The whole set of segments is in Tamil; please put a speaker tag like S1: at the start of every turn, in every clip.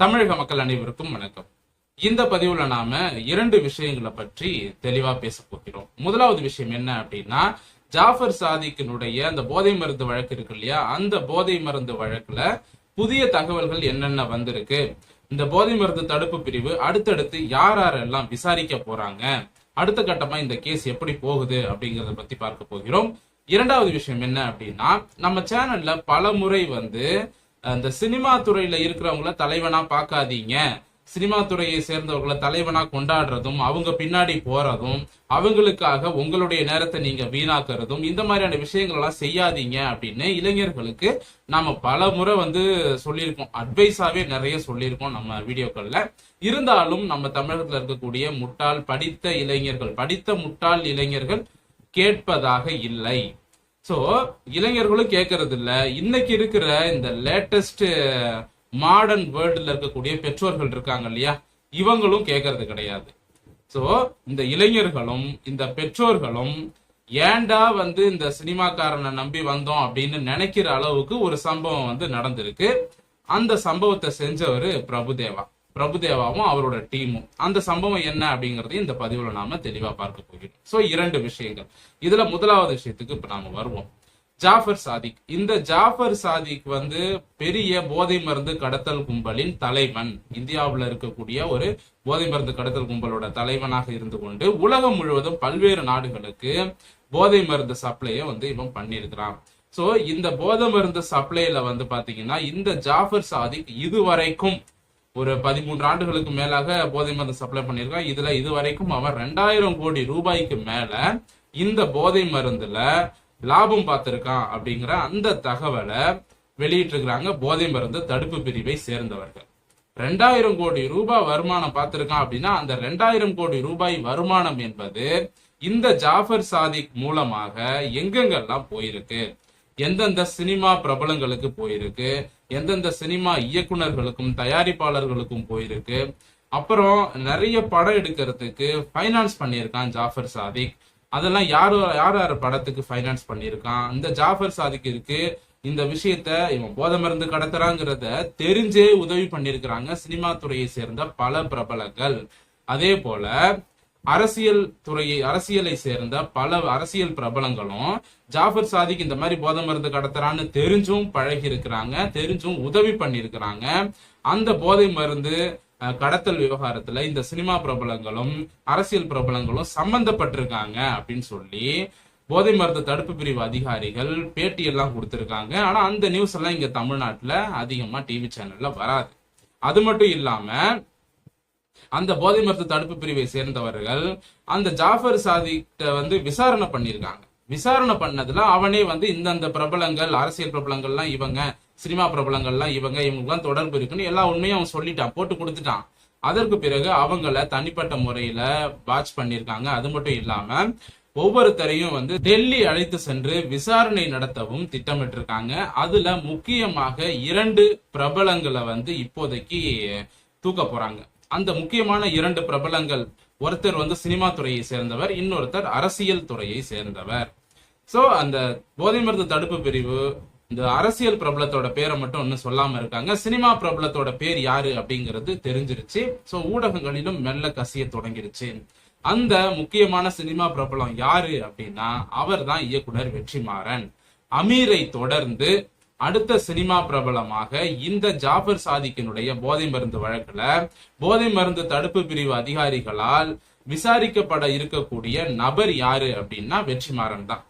S1: தமிழக மக்கள் அனைவருக்கும் வணக்கம். இந்த பதிவுல நாம இரண்டு விஷயங்களை பற்றி தெளிவா பேச போகிறோம். முதலாவது விஷயம் என்ன அப்படின்னா ஜாஃபர் சாதிக்கினுடைய அந்த போதை மருந்து வழக்கு இருக்கு இல்லையா? அந்த போதை மருந்து வழக்குல புதிய தகவல்கள் என்னென்ன வந்திருக்கு? இந்த போதை மருந்து தடுப்பு பிரிவு அடுத்தடுத்து யார் யாரெல்லாம் விசாரிக்க போறாங்க? அடுத்த கட்டமா இந்த கேஸ் எப்படி போகுது அப்படிங்கறத பத்தி பார்க்க போகிறோம். இரண்டாவது விஷயம் என்ன அப்படின்னா நம்ம சேனல்ல பல முறை வந்து அந்த சினிமா துறையில இருக்கிறவங்கள தலைவனா பார்க்காதீங்க. சினிமா துறையை சேர்ந்தவர்களை தலைவனா கொண்டாடுறதும் அவங்க பின்னாடி போறதும் அவங்களுக்காக உங்களுடைய நேரத்தை நீங்க வீணாக்குறதும் இந்த மாதிரியான விஷயங்கள் எல்லாம் செய்யாதீங்க அப்படின்னு இளைஞர்களுக்கு நாம பல முறை வந்து சொல்லியிருக்கோம். அட்வைஸாவே நிறைய சொல்லியிருக்கோம் நம்ம வீடியோக்கள்ல. இருந்தாலும் நம்ம தமிழகத்துல இருக்கக்கூடிய முட்டாள் படித்த இளைஞர்கள் படித்த முட்டாள் இளைஞர்கள் கேட்பதாக இல்லை. சோ இளைஞர்களும் கேட்கறது இல்ல இன்னைக்கு இருக்கிற இந்த லேட்டஸ்ட் மாடர்ன் வேர்ல்டுல இருக்கக்கூடிய பெற்றோர்கள் இருக்காங்க இல்லையா? இவங்களும் கேட்கறது கிடையாது. சோ இந்த இளைஞர்களும் இந்த பெற்றோர்களும் ஏன்டா வந்து இந்த சினிமாக்காரனை நம்பி வந்தோம் அப்படின்னு நினைக்கிற அளவுக்கு ஒரு சம்பவம் வந்து நடந்திருக்கு. அந்த சம்பவத்தை செஞ்சவர் பிரபுதேவா. பிரபுதேவாவும் அவரோட டீமும். அந்த சம்பவம் என்ன அப்படிங்கறதையும் இந்த பதிவுல நாம தெளிவா பார்க்க போகிறோம். சோ இரண்டு விஷயங்கள். இதுல முதலாவது விஷயத்துக்கு இப்ப நாம வருவோம். ஜாஃபர் சாதிக். இந்த ஜாஃபர் சாதிக் வந்து பெரிய போதை மருந்து கடத்தல் கும்பலின் தலைவன். இந்தியாவில் இருக்கக்கூடிய ஒரு போதை மருந்து கடத்தல் கும்பலோட தலைவனாக இருந்து கொண்டு உலகம் முழுவதும் பல்வேறு நாடுகளுக்கு போதை மருந்து சப்ளையை வந்து இவன் பண்ணியிருக்கிறான். சோ இந்த போதை மருந்து சப்ளைல வந்து பாத்தீங்கன்னா இந்த ஜாஃபர் சாதிக் இதுவரைக்கும் ஒரு பதிமூன்று ஆண்டுகளுக்கு மேலாக போதை மருந்து சப்ளை பண்ணியிருக்கான் இதுல வரைக்கும் அவன் ரெண்டாயிரம் கோடி ரூபாய்க்கு மேல இந்த போதை மருந்துல லாபம் பார்த்திருக்கான் அப்படிங்கிற அந்த தகவலை வெளியிட்டிருக்கிறாங்க. போதை மருந்து தடுப்பு பிரிவை சேர்ந்தவர்கள். ரெண்டாயிரம் கோடி ரூபாய் வருமானம் பார்த்திருக்கான் அப்படின்னா அந்த ரெண்டாயிரம் கோடி ரூபாய் வருமானம் என்பது இந்த ஜாஃபர் சாதிக் மூலமாக எங்கெங்கெல்லாம் போயிருக்கு? எந்தெந்த சினிமா பிரபலங்களுக்கு போயிருக்கு எந்தெந்த சினிமா இயக்குனர்களுக்கும் தயாரிப்பாளர்களுக்கும் போயிருக்கு. அப்புறம் நிறைய படம் எடுக்கிறதுக்கு ஃபைனான்ஸ் பண்ணியிருக்கான் ஜாஃபர் சாதிக். அதெல்லாம் யார் யார் யார் படத்துக்கு ஃபைனான்ஸ் பண்ணியிருக்கான்? இந்த ஜாஃபர் சாதிக் இருக்கு. இந்த விஷயத்த இவன் போதை மருந்து கடத்துறாங்கிறத தெரிஞ்சே உதவி பண்ணியிருக்கிறாங்க சினிமா துறையை சேர்ந்த பல பிரபலங்கள். அதே போல அரசியல் துறையை அரசியலை சேர்ந்த பல அரசியல் பிரபலங்களும் ஜாஃபர் சாதிக் இந்த மாதிரி போதை மருந்து கடத்துறான்னு தெரிஞ்சும் பழகி இருக்கிறாங்க தெரிஞ்சும் உதவி பண்ணியிருக்கிறாங்க. அந்த போதை மருந்து கடத்தல் விவகாரத்துல இந்த சினிமா பிரபலங்களும் அரசியல் பிரபலங்களும் சம்பந்தப்பட்டிருக்காங்க அப்படின்னு சொல்லி போதை மருந்து தடுப்பு பிரிவு அதிகாரிகள் பேட்டி எல்லாம் கொடுத்துருக்காங்க. ஆனா அந்த நியூஸ் எல்லாம் இங்க தமிழ்நாட்டுல அதிகமா டிவி சேனல்ல வராது. அது மட்டும் இல்லாம அந்த போதை மருந்து தடுப்பு பிரிவை சேர்ந்தவர்கள் அந்த ஜாஃபர் சாதிக்கிட்ட வந்து விசாரணை பண்ணியிருக்காங்க. விசாரணை பண்ணதுல அவனே வந்து இந்தந்த பிரபலங்கள் அரசியல் பிரபலங்கள்லாம் இவங்க சினிமா பிரபலங்கள்லாம் இவங்க இவங்களுக்குலாம் தொடர்பு இருக்குன்னு எல்லா உண்மையும் அவன் சொல்லிட்டான் போட்டு கொடுத்துட்டான். அதற்கு பிறகு அவங்கள தனிப்பட்ட முறையில வாட்ச் பண்ணியிருக்காங்க. அது மட்டும் இல்லாம ஒவ்வொருத்தரையும் வந்து டெல்லி அழைத்து சென்று விசாரணை நடத்தவும் திட்டமிட்டிருக்காங்க. அதுல முக்கியமாக இரண்டு பிரபலங்களை வந்து இப்போதைக்கு தூக்க போறாங்க. அந்த முக்கியமான இரண்டு பிரபலங்கள் ஒருத்தர் வந்து சினிமா துறையை சேர்ந்தவர் இன்னொருத்தர் அரசியல் துறையை சேர்ந்தவர். சோ அந்த போதை மருந்து தடுப்பு பிரிவு இந்த அரசியல் பிரபலத்தோட பேரை மட்டும் இன்னும் சொல்லாம இருக்காங்க. சினிமா பிரபலத்தோட பேர் யாரு அப்படிங்கிறது தெரிஞ்சிருச்சு. சோ ஊடகங்களிலும் மெல்ல கசிய தொடங்கிருச்சு. அந்த முக்கியமான சினிமா பிரபலம் யாரு அப்படின்னா அவர் தான் இயக்குனர் வெற்றிமாறன். அமீரை தொடர்ந்து அடுத்த சினிமா பிரபலமாக இந்த ஜாஃபர் சாதிக்கினுடைய போதை மருந்து வழக்குல போதை மருந்து தடுப்பு பிரிவு அதிகாரிகளால் விசாரிக்கப்பட இருக்கக்கூடிய நபர் யாரு அப்படின்னா வெற்றிமாறன் தான்.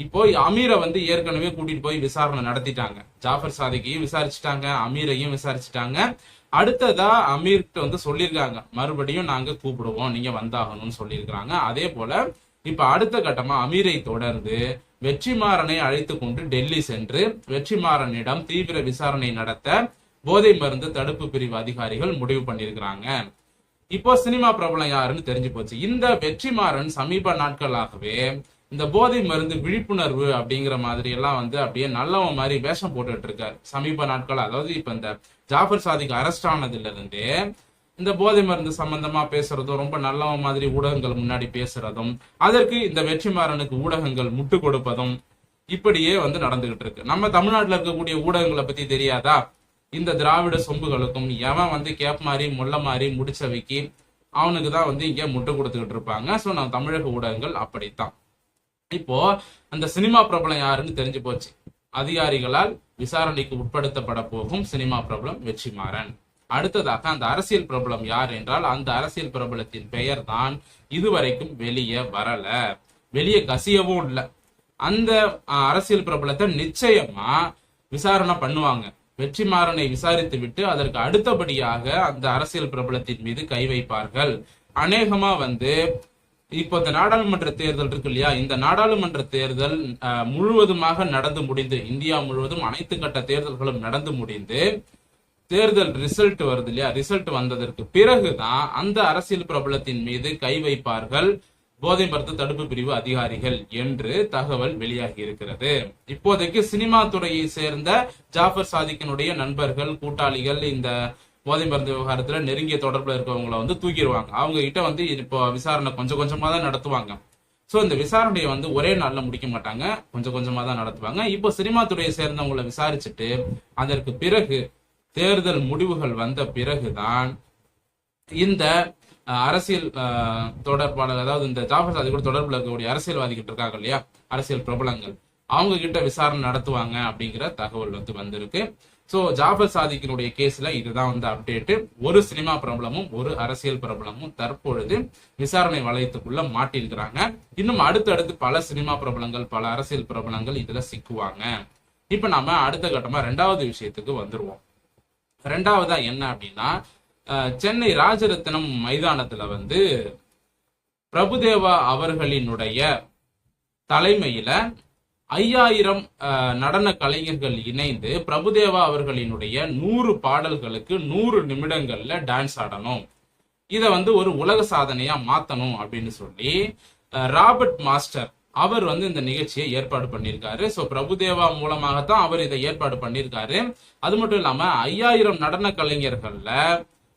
S1: இப்போ அமீரை வந்து ஏற்கனவே கூட்டிட்டு போய் விசாரணை நடத்திட்டாங்க. ஜாஃபர் சாதிக்கையும் விசாரிச்சுட்டாங்க அமீரையும் விசாரிச்சுட்டாங்க. அடுத்ததா அமீர்கிட்ட வந்து சொல்லியிருக்காங்க மறுபடியும் நாங்க கூப்பிடுவோம் நீங்க வந்தாகணும்னு சொல்லியிருக்கிறாங்க. அதே போல இப்ப அடுத்த கட்டமா அமீரை தொடர்ந்து வெற்றிமாறனை அழைத்து கொண்டு டெல்லி சென்று வெற்றிமாறனிடம் தீவிர விசாரணை நடத்த போதை மருந்து தடுப்பு பிரிவு அதிகாரிகள் முடிவு பண்ணியிருக்கிறாங்க. இப்போ சினிமா பிரபலம் யாருன்னு தெரிஞ்சு போச்சு. இந்த வெற்றிமாறன் சமீப நாட்களாகவே இந்த போதை மருந்து விழிப்புணர்வு அப்படிங்கிற மாதிரி எல்லாம் வந்து அப்படியே நல்லவன் மாதிரி வேஷம் போட்டுட்டு இருக்காரு. சமீப நாட்கள் அதாவது இப்ப இந்த ஜாஃபர் சாதிக்கு அரெஸ்ட் ஆனதுல இருந்தே இந்த போதை மருந்து சம்பந்தமா பேசுறதும் ரொம்ப நல்லவன் மாதிரி ஊடகங்கள் முன்னாடி பேசுறதும் அதற்கு இந்த வெற்றிமாறனுக்கு ஊடகங்கள் முட்டு கொடுப்பதும் இப்படியே வந்து நடந்துகிட்டு இருக்கு. நம்ம தமிழ்நாட்டில் இருக்கக்கூடிய ஊடகங்களை பத்தி தெரியாதா? இந்த திராவிட சொம்புகளுக்கும் எவன் வந்து கேப் மாதிரி முள்ள மாதிரி முடிச்ச வைக்கி அவனுக்கு தான் வந்து இங்கே முட்டு கொடுத்துக்கிட்டு இருப்பாங்க. ஸோ நம்ம தமிழக ஊடகங்கள் அப்படித்தான். இப்போ அந்த சினிமா பிரபலம் யாருன்னு தெரிஞ்சு போச்சு. அதிகாரிகளால் விசாரணைக்கு உட்படுத்தப்பட போகும் சினிமா பிரபலம் வெற்றிமாறன். அடுத்ததாக அந்த அரசியல் பிரபலம் யார் என்றால் அந்த அரசியல் பிரபலத்தின் பெயர் தான் இதுவரைக்கும் வெளியே வரல. வெளியே கசியவும் இல்லை. அந்த அஹ், அரசியல் பிரபலத்தை நிச்சயமா விசாரணை பண்ணுவாங்க. வெற்றிமாறனை விசாரித்து விட்டு அதற்கு அடுத்தபடியாக அந்த அரசியல் பிரபலத்தின் மீது கை வைப்பார்கள். அநேகமா வந்து இப்போ இந்த நாடாளுமன்ற தேர்தல் இருக்கு இல்லையா? இந்த நாடாளுமன்ற தேர்தல் அஹ், முழுவதுமாக நடந்து முடிந்து இந்தியா முழுவதும் அனைத்து கட்ட தேர்தல்களும் நடந்து முடிந்து தேர்தல் ரிசல்ட் வருது இல்லையா? ரிசல்ட் வந்ததற்கு பிறகுதான் அந்த அரசியல் பிரபலத்தின் மீது கை வைப்பார்கள். போதை மருந்து தடுப்பு பிரிவு அதிகாரிகள் என்று தகவல் வெளியாகி இருக்கிறது. இப்போதைக்கு சினிமா துறையை சேர்ந்த ஜாஃபர் சாதிக்கினுடைய நண்பர்கள் கூட்டாளிகள் இந்த போதை மருந்து விவகாரத்துல நெருங்கிய தொடர்புல இருக்கவங்கள வந்து தூக்கிடுவாங்க. அவங்க கிட்ட வந்து இப்போ விசாரணை கொஞ்சம் கொஞ்சமா தான் நடத்துவாங்க. சோ இந்த விசாரணையை வந்து ஒரே நாள்ல முடிக்க மாட்டாங்க. கொஞ்சம் கொஞ்சமா தான் நடத்துவாங்க. இப்போ சினிமா துறையை சேர்ந்தவங்களை விசாரிச்சுட்டு அதற்கு பிறகு தேர்தல் முடிவுகள் வந்த பிறகுதான் இந்த அரசியல் தொடர்பாளர் அதாவது இந்த ஜாஃபர் சாதி கூட தொடர்பில் இருக்கக்கூடிய அரசியல்வாதிகிட்ட இருக்காங்க இல்லையா? அரசியல் பிரபலங்கள். அவங்க கிட்ட விசாரணை நடத்துவாங்க அப்படிங்கிற தகவல் வந்து வந்திருக்கு. சோ ஜாஃபர் சாதிக்கினுடைய கேஸ்ல இதுதான் வந்து அப்டேட்டு ஒரு சினிமா பிரபலமும் ஒரு அரசியல் பிரபலமும் தற்பொழுது விசாரணை வளையத்துக்குள்ள மாட்டிருக்கிறாங்க இன்னும் அடுத்தடுத்து பல சினிமா பிரபலங்கள் பல அரசியல் பிரபலங்கள் இதுல சிக்குவாங்க. இப்ப நாம அடுத்த கட்டமா ரெண்டாவது விஷயத்துக்கு வந்துருவோம். ரெண்டாவதா என்ன அப்படின்னா சென்னை ராஜரத்னம் மைதானத்துல வந்து பிரபுதேவா அவர்களினுடைய தலைமையில ஐயாயிரம் நடன கலைஞர்கள் இணைந்து பிரபுதேவா அவர்களினுடைய நூறு பாடல்களுக்கு நூறு நிமிடங்கள்ல டான்ஸ் ஆடணும். இதை வந்து ஒரு உலக சாதனையா மாத்தணும் அப்படின்னு சொல்லி ராபர்ட் மாஸ்டர் அவர் வந்து இந்த நிகழ்ச்சியை ஏற்பாடு பண்ணியிருக்காரு. ஸோ பிரபுதேவா மூலமாகத்தான் அவர் இதை ஏற்பாடு பண்ணியிருக்காரு. அது மட்டும் இல்லாம ஐயாயிரம் நடன கலைஞர்கள்ல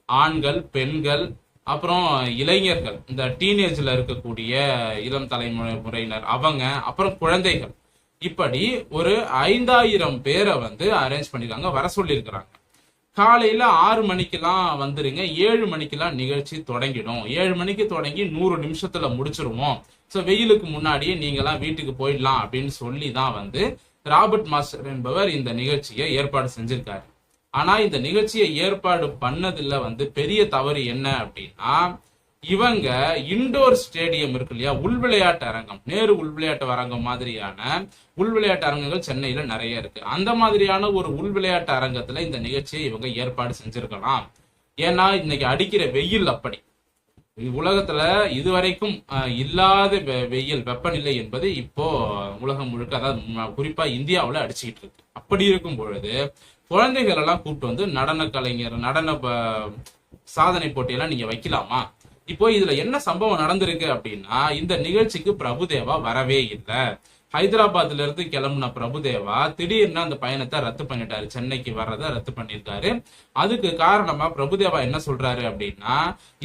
S1: ஆண்கள் பெண்கள் அப்புறம் இளைஞர்கள் இந்த டீனேஜ்ல இருக்கக்கூடிய இளம் தலைமுறையினர் அவங்க அப்புறம் குழந்தைகள். இப்படி ஒரு ஐந்தாயிரம் பேரை வந்து அரேஞ்ச் பண்ணிருக்காங்க வர சொல்லியிருக்கிறாங்க. காலையில ஆறு மணிக்கெல்லாம் வந்துருங்க. ஏழு மணிக்கெல்லாம் நிகழ்ச்சி தொடங்கிடும். ஏழு மணிக்கு தொடங்கி நூறு நிமிஷத்துல முடிச்சிருவோம். ஸோ வெயிலுக்கு முன்னாடியே நீங்கெல்லாம் வீட்டுக்கு போயிடலாம் அப்படின்னு சொல்லி தான் வந்து ராபர்ட் மாஸ்டர் என்பவர் இந்த நிகழ்ச்சியை ஏற்பாடு செஞ்சிருக்காரு. ஆனா இந்த நிகழ்ச்சியை ஏற்பாடு பண்ணதுல வந்து பெரிய தவறு என்ன அப்படின்னா இவங்க இண்டோர் ஸ்டேடியம் இருக்கு இல்லையா? உள் விளையாட்டு அரங்கம். நேரு உள் விளையாட்டு அரங்கம் மாதிரியான உள் விளையாட்டு அரங்கங்கள் சென்னையில நிறைய இருக்கு. அந்த மாதிரியான ஒரு உள் விளையாட்டு அரங்கத்துல இந்த நிகழ்ச்சியை இவங்க ஏற்பாடு செஞ்சிருக்கலாம். ஏன்னா இன்னைக்கு அடிக்கிற வெயில் அப்படி. உலகத்துல இதுவரைக்கும் இல்லாத வெ- வெயில் வெப்பநிலை என்பது இப்போ உலகம் முழுக்க அதாவது குறிப்பா இந்தியாவில் அடிச்சுக்கிட்டு இருக்கு. அப்படி இருக்கும் பொழுது குழந்தைகள் எல்லாம் கூப்பிட்டு வந்து நடன கலைஞர் நடன ப- சாதனை போட்டியெல்லாம் நீங்க வைக்கலாமா? இப்போ இதுல என்ன சம்பவம் நடந்திருக்கு அப்படின்னா இந்த நிகழ்ச்சிக்கு பிரபுதேவா வரவே இல்லை. ஹைதராபாத்ல இருந்து கிளம்புன பிரபுதேவா திடீர்னு அந்த பயணத்தை ரத்து பண்ணிட்டாரு. சென்னைக்கு வர்றதை ரத்து பண்ணிருக்காரு அதுக்கு காரணமா பிரபுதேவா என்ன சொல்றாரு அப்படின்னா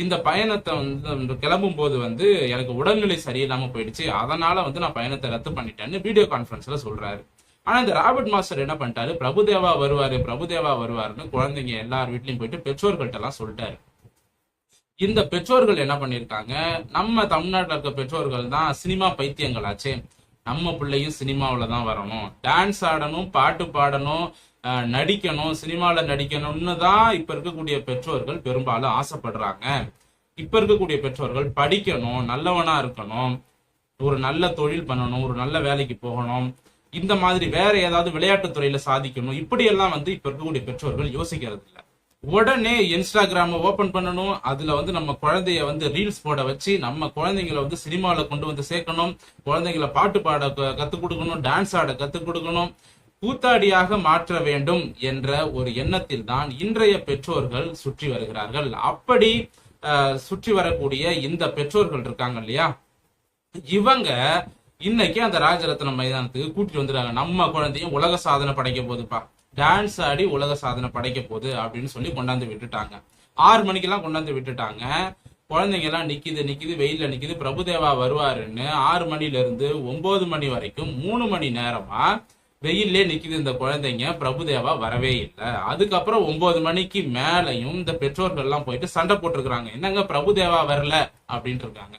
S1: இந்த பயணத்தை வந்து கிளம்பும் போது வந்து எனக்கு உடல்நிலை சரியில்லாம போயிடுச்சு. அதனால வந்து நான் பயணத்தை ரத்து பண்ணிட்டேன்னு வீடியோ கான்ஃபரன்ஸ்ல சொல்றாரு. ஆனா இந்த ராபர்ட் மாஸ்டர் என்ன பண்ணிட்டாரு? பிரபுதேவா வருவாரு பிரபுதேவா வருவாருன்னு குழந்தைங்க எல்லார் வீட்லயும் போயிட்டு பெற்றோர்கள்ட்ட எல்லாம் சொல்லிட்டாரு. இந்த பெற்றோர்கள் என்ன பண்ணிருக்காங்க? நம்ம தமிழ்நாட்டில் இருக்க பெற்றோர்கள் தான் சினிமா பைத்தியங்களாச்சே. நம்ம பிள்ளையும் சினிமாவில் தான் வரணும். டான்ஸ் ஆடணும் பாட்டு பாடணும் நடிக்கணும் சினிமாவில் நடிக்கணும்னு தான் இப்ப இருக்கக்கூடிய பெற்றோர்கள் பெரும்பாலும் ஆசைப்படுறாங்க. இப்ப இருக்கக்கூடிய பெற்றோர்கள் படிக்கணும் நல்லவனா இருக்கணும். ஒரு நல்ல தொழில் பண்ணணும் ஒரு நல்ல வேலைக்கு போகணும். இந்த மாதிரி வேற ஏதாவது விளையாட்டுத் துறையில சாதிக்கணும். இப்படி எல்லாம் வந்து இப்ப இருக்கக்கூடிய பெற்றோர்கள் யோசிக்கிறது இல்லை உடனே இன்ஸ்டாகிராம ஓபன் பண்ணணும். அதுல வந்து நம்ம குழந்தைய வந்து ரீல்ஸ் போட வச்சு நம்ம குழந்தைங்களை வந்து சினிமாவில கொண்டு வந்து சேர்க்கணும். குழந்தைங்களை பாட்டு பாட கத்துக் கொடுக்கணும். டான்ஸ் ஆட கத்துக் கொடுக்கணும். கூத்தாடியாக மாற்ற வேண்டும் என்ற ஒரு எண்ணத்தில் தான் இன்றைய பெற்றோர்கள் சுற்றி வருகிறார்கள். அப்படி சுற்றி வரக்கூடிய இந்த பெற்றோர்கள் இருக்காங்க இல்லையா? இவங்க இன்னைக்கு அந்த ராஜரத்னம் மைதானத்துக்கு கூட்டிட்டு வந்துடுறாங்க. நம்ம குழந்தையும் உலக சாதனை படைக்க போதுப்பா டான்ஸ் ஆடி உலக சாதனை படைக்க போகுது அப்படின்னு சொல்லி கொண்டாந்து விட்டுட்டாங்க. ஆறு மணிக்கெல்லாம் கொண்டாந்து விட்டுட்டாங்க. குழந்தைங்க எல்லாம் நிக்குது நிக்குது வெயில்ல நிக்குது. பிரபுதேவா வருவாருன்னு ஆறு மணில இருந்து ஒன்பது மணி வரைக்கும் மூணு மணி நேரமா வெயிலே நிக்குது இந்த குழந்தைங்க. பிரபுதேவா வரவே இல்லை. அதுக்கப்புறம் ஒன்பது மணிக்கு மேலையும் இந்த பெற்றோர்கள் எல்லாம் போயிட்டு சண்டை போட்டிருக்கிறாங்க. என்னங்க பிரபுதேவா வரல அப்படின்ட்டு இருக்காங்க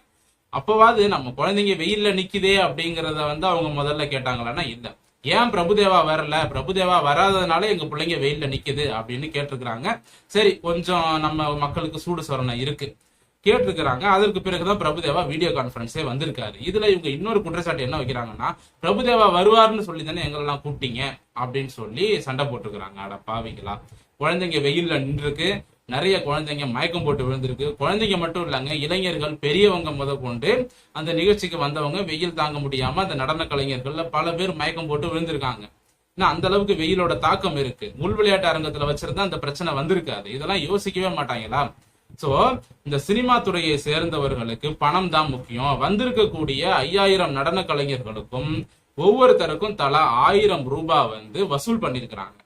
S1: அப்பவாது நம்ம குழந்தைங்க வெயில்ல நிக்குதே அப்படிங்கறத வந்து அவங்க முதல்ல கேட்டாங்களான்னா இல்லை. ஏன் பிரபுதேவா வரல? பிரபுதேவா வராததுனால எங்க பிள்ளைங்க வெயில்ல நிக்குது அப்படின்னு கேட்டிருக்கிறாங்க. சரி கொஞ்சம் நம்ம மக்களுக்கு சூடு சொரணை இருக்கு. கேட்டிருக்கிறாங்க. அதற்கு பிறகுதான் பிரபுதேவா வீடியோ கான்பரன்ஸே வந்திருக்காரு. இதுல இவங்க இன்னொரு குற்றச்சாட்டு என்ன வைக்கிறாங்கன்னா பிரபுதேவா வருவாருன்னு சொல்லி தானே எங்களெல்லாம் கூப்பிட்டீங்க அப்படின்னு சொல்லி சண்டை போட்டுருக்கிறாங்க. அட பாவிங்களா குழந்தைங்க வெயில்ல நின்றுருக்கு. நிறைய குழந்தைங்க மயக்கம் போட்டு விழுந்திருக்கு. குழந்தைங்க மட்டும் இல்லைங்க இளைஞர்கள் பெரியவங்க முத கொண்டு அந்த நிகழ்ச்சிக்கு வந்தவங்க வெயில் தாங்க முடியாம அந்த நடன கலைஞர்கள்ல பல பேர் மயக்கம் போட்டு விழுந்திருக்காங்க. ஏன்னா அந்த அளவுக்கு வெயிலோட தாக்கம் இருக்கு. உள் விளையாட்டு அரங்கத்துல வச்சிருந்தா அந்த பிரச்சனை வந்திருக்காது. இதெல்லாம் யோசிக்கவே மாட்டாங்களா? சோ இந்த சினிமா துறையை சேர்ந்தவர்களுக்கு பணம் தான் முக்கியம். வந்திருக்கக்கூடிய ஐயாயிரம் நடன கலைஞர்களுக்கும் ஒவ்வொருத்தருக்கும் தலா ஆயிரம் ரூபாய் வந்து வசூல் பண்ணிருக்கிறாங்க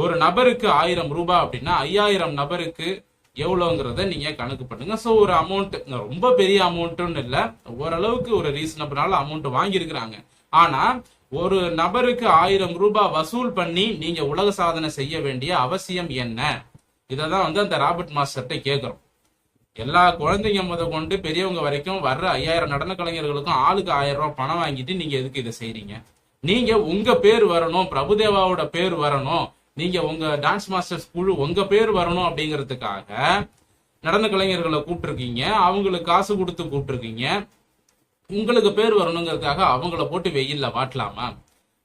S1: ஒரு நபருக்கு ஆயிரம் ரூபாய் அப்படின்னா ஐயாயிரம் நபருக்கு எவ்வளோங்கிறத நீங்க கணக்கு பண்ணுங்க. ஸோ ஒரு அமௌண்ட் ரொம்ப பெரிய அமௌண்ட்டுன்னு இல்லை. ஓரளவுக்கு ஒரு ரீசனபிளான அமௌண்ட் வாங்கியிருக்கிறாங்க. ஆனா ஒரு நபருக்கு ஆயிரம் ரூபாய் வசூல் பண்ணி நீங்க உலக சாதனை செய்ய வேண்டிய அவசியம் என்ன? இததான் வந்து அந்த ராபர்ட் மாஸ்டர்கிட்ட கேட்கிறோம் எல்லா குழந்தைங்க முத கொண்டு பெரியவங்க வரைக்கும் வர்ற ஐயாயிரம் நடன கலைஞர்களுக்கும் ஆளுக்கு ஆயிரம் ரூபாய் பணம் வாங்கிட்டு நீங்க எதுக்கு இதை செய்றீங்க? நீங்க உங்க பேர் வரணும் பிரபுதேவாவோட பேர் வரணும். நீங்க உங்க டான்ஸ் மாஸ்டர்ஸ் குழு உங்க பேர் வரணும் அப்படிங்கிறதுக்காக நடன கலைஞர்களை கூப்பிட்டுருக்கீங்க. அவங்களுக்கு காசு கொடுத்து கூப்பிட்டுருக்கீங்க. உங்களுக்கு பேர் வரணுங்கிறதுக்காக அவங்கள போட்டு வெயில்ல வாட்டலாமா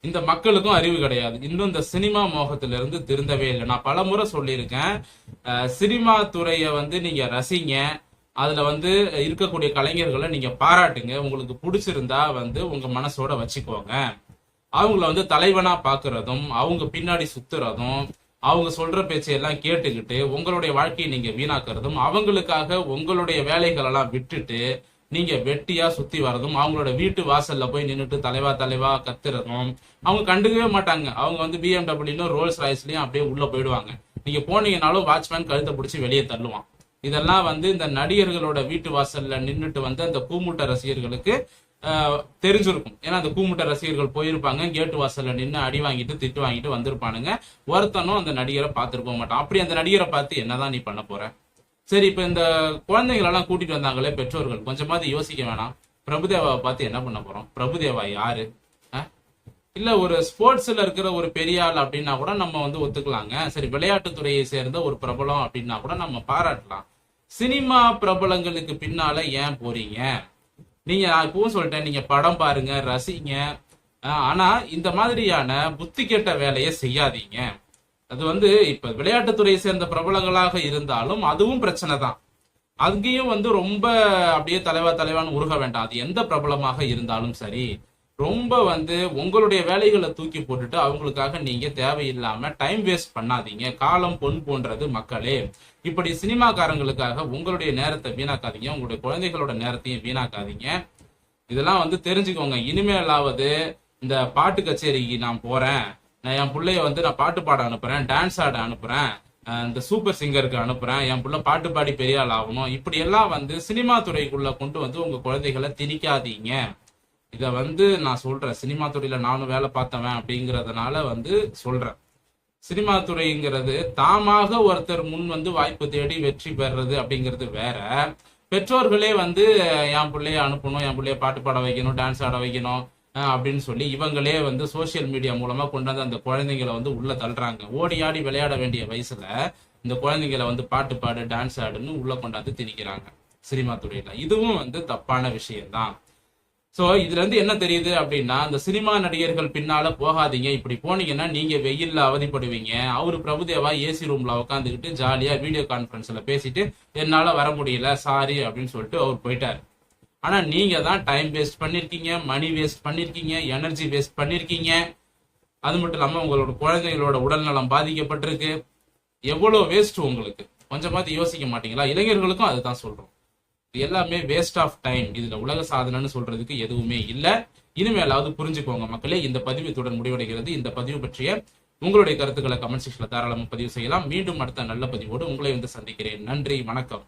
S1: இந்த மக்களுக்கும் அறிவு கிடையாது. இன்னும் இந்த சினிமா மோகத்திலிருந்து திருந்தவே இல்லை. நான் பல முறை சொல்லியிருக்கேன். சினிமா துறையை வந்து நீங்க ரசிங்க. அதுல வந்து இருக்கக்கூடிய கலைஞர்களை நீங்க பாராட்டுங்க. உங்களுக்கு பிடிச்சிருந்தா வந்து உங்க மனசோட வச்சுக்கோங்க. அவங்கள வந்து தலைவனா பாக்குறதும் அவங்க பின்னாடி சுத்துறதும் அவங்க சொல்ற பேச்சையெல்லாம் கேட்டுக்கிட்டு உங்களுடைய வாழ்க்கையை நீங்க வீணாக்குறதும் அவங்களுக்காக உங்களுடைய வேலைகள் எல்லாம் விட்டுட்டு நீங்க வெட்டியா சுத்தி வரதும் அவங்களோட வீட்டு வாசல்ல போய் நின்றுட்டு தலைவா தலைவா கத்துறதும் அவங்க கண்டுக்கவே மாட்டாங்க. அவங்க வந்து பிஎம்டபிள்யூலும் ரோல்ஸ் ராய்ஸ்லயும் அப்படியே உள்ள போயிடுவாங்க. நீங்க போனீங்கனாலும் வாட்ச்மேன் கழுத்தை பிடிச்சி வெளியே தள்ளுவான். இதெல்லாம் வந்து இந்த நடிகர்களோட வீட்டு வாசல்ல நின்றுட்டு வந்து அந்த பூமூட்ட ரசிகர்களுக்கு தெரிஞ்சிருக்கும். ஏன்னா அந்த கூமுட்ட ரசிகர்கள் போயிருப்பாங்க கேட்டு வாசல்ல நின்று அடி வாங்கிட்டு திட்டு வாங்கிட்டு வந்திருப்பானுங்க. ஒருத்தனும் அந்த நடிகரை பார்த்துருக்க மாட்டான். அப்படி அந்த நடிகரை பார்த்து என்னதான் நீ பண்ண போற? சரி இப்ப இந்த குழந்தைங்களெல்லாம் கூட்டிட்டு வந்தாங்களே பெற்றோர்கள். கொஞ்சமாவது யோசிக்க வேணாம். பிரபுதேவாவை பார்த்து என்ன பண்ண போறோம்? பிரபுதேவா யாரு? இல்ல ஒரு ஸ்போர்ட்ஸ்ல இருக்கிற ஒரு பெரிய ஆள் அப்படின்னா கூட நம்ம வந்து ஒத்துக்கலாங்க. சரி விளையாட்டுத்துறையை சேர்ந்த ஒரு பிரபலம் அப்படின்னா கூட நம்ம பாராட்டலாம். சினிமா பிரபலங்களுக்கு பின்னால ஏன் போறீங்க? நீங்க நான் இப்பவும் சொல்லிட்டேன். நீங்க படம் பாருங்க ரசிங்க. அஹ் ஆனா இந்த மாதிரியான புத்தி கெட்ட வேலையை செய்யாதீங்க. அது வந்து இப்ப விளையாட்டுத்துறையை சேர்ந்த பிரபலங்களாக இருந்தாலும் அதுவும் பிரச்சனை தான். அங்கேயும் வந்து ரொம்ப அப்படியே தலைவா தலைவான்னு உருக வேண்டாம். அது எந்த பிரபலமாக இருந்தாலும் சரி ரொம்ப வந்து உங்களுடைய வேலைகளை தூக்கி போட்டுட்டு அவங்களுக்காக நீங்க தேவையில்லாம டைம் வேஸ்ட் பண்ணாதீங்க. காலம் பொன் போன்றது மக்களே. இப்படி சினிமாக்காரங்களுக்காக உங்களுடைய நேரத்தை வீணாக்காதீங்க. உங்களுடைய குழந்தைகளோட நேரத்தையும் வீணாக்காதீங்க. இதெல்லாம் வந்து தெரிஞ்சுக்கோங்க. இனிமேலாவது இந்த பாட்டு கச்சேரிக்கு நான் போறேன். நான் என் பிள்ளைய வந்து நான் பாட்டு பாட அனுப்புறேன். டான்ஸ் ஆட அனுப்புறேன். இந்த சூப்பர் சிங்கருக்கு அனுப்புறேன். என் பிள்ளை பாட்டு பாடி பெரிய ஆள் ஆகணும். இப்படி எல்லாம் வந்து சினிமா துறைக்குள்ள கொண்டு வந்து உங்க குழந்தைகளை திணிக்காதீங்க. இத வந்து நான் சொல்றேன். சினிமா துறையில நானும் வேலை பார்த்தவன் அப்படிங்கறதுனால வந்து சொல்றேன். சினிமா துறைங்கிறது தாமாக ஒருத்தர் முன் வந்து வாய்ப்பு தேடி வெற்றி பெறுறது அப்படிங்கிறது வேற. பெற்றோர்களே வந்து என் பிள்ளைய அனுப்பணும் என் பிள்ளைய பாட்டு பாட வைக்கணும் டான்ஸ் ஆட வைக்கணும் அப்படின்னு சொல்லி இவங்களே வந்து சோஷியல் மீடியா மூலமா கொண்டு வந்து அந்த குழந்தைங்களை வந்து உள்ள தள்ளுறாங்க. ஓடி ஆடி விளையாட வேண்டிய வயசுல இந்த குழந்தைங்களை வந்து பாட்டு பாடு டான்ஸ் ஆடுன்னு உள்ள கொண்டாந்து திணிக்கிறாங்க சினிமா துறையில. இதுவும் வந்து தப்பான விஷயம்தான். சோ இதுல இருந்து என்ன தெரியுது அப்படின்னா அந்த சினிமா நடிகர்கள் பின்னால போகாதீங்க. இப்படி போனீங்கன்னா நீங்க வெயில்ல அவதிப்படுவீங்க. அவரு பிரபுதேவா ஏசி ரூம்ல உட்காந்துக்கிட்டு ஜாலியா வீடியோ கான்பரன்ஸ்ல பேசிட்டு என்னால வர முடியல சாரி அப்படின்னு சொல்லிட்டு அவர் போயிட்டாரு. ஆனா நீங்க தான் டைம் வேஸ்ட் பண்ணிருக்கீங்க மணி வேஸ்ட் பண்ணிருக்கீங்க எனர்ஜி வேஸ்ட் பண்ணிருக்கீங்க. அது மட்டும் இல்லாம உங்களோட குழந்தைகளோட உடல்நலம் பாதிக்கப்பட்டிருக்கு. எவ்வளவு வேஸ்ட் உங்களுக்கு? கொஞ்சமாவது யோசிக்க மாட்டீங்களா? இளைஞர்களுக்கும் அதுதான் சொல்றோம். இது எல்லாமே வேஸ்ட் ஆஃப் டைம் இதுல உலக சாதனைன்னு சொல்றதுக்கு எதுவுமே இல்ல. இனிமேலாவது புரிஞ்சுக்கோங்க மக்களே இந்த பதிவு இத்துடன் முடிவடைகிறது. இந்த பதிவு பற்றிய உங்களுடைய கருத்துக்களை கமெண்ட் செக்ஷன்ல தாராளமாக பதிவு செய்யலாம். மீண்டும் அடுத்த நல்ல பதிவோடு உங்களை வந்து சந்திக்கிறேன். நன்றி வணக்கம்.